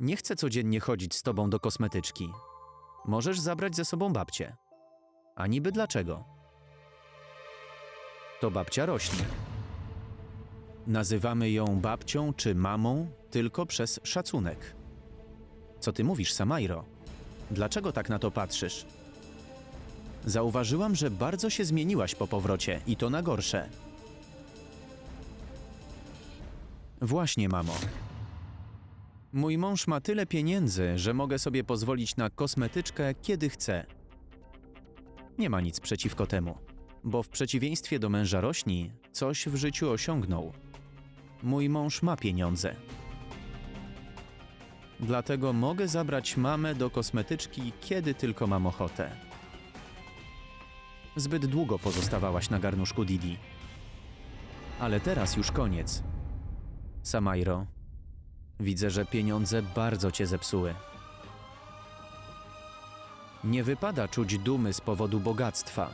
Nie chcę codziennie chodzić z tobą do kosmetyczki. Możesz zabrać ze sobą babcię. A niby dlaczego? To babcia rośnie. Nazywamy ją babcią czy mamą tylko przez szacunek. Co ty mówisz, Samajro? Dlaczego tak na to patrzysz? Zauważyłam, że bardzo się zmieniłaś po powrocie i to na gorsze. Właśnie, mamo. Mój mąż ma tyle pieniędzy, że mogę sobie pozwolić na kosmetyczkę, kiedy chcę. Nie ma nic przeciwko temu, bo w przeciwieństwie do męża rośni, coś w życiu osiągnął. Mój mąż ma pieniądze. Dlatego mogę zabrać mamę do kosmetyczki, kiedy tylko mam ochotę. Zbyt długo pozostawałaś na garnuszku Didi. Ale teraz już koniec. Samajro, widzę, że pieniądze bardzo cię zepsuły. Nie wypada czuć dumy z powodu bogactwa.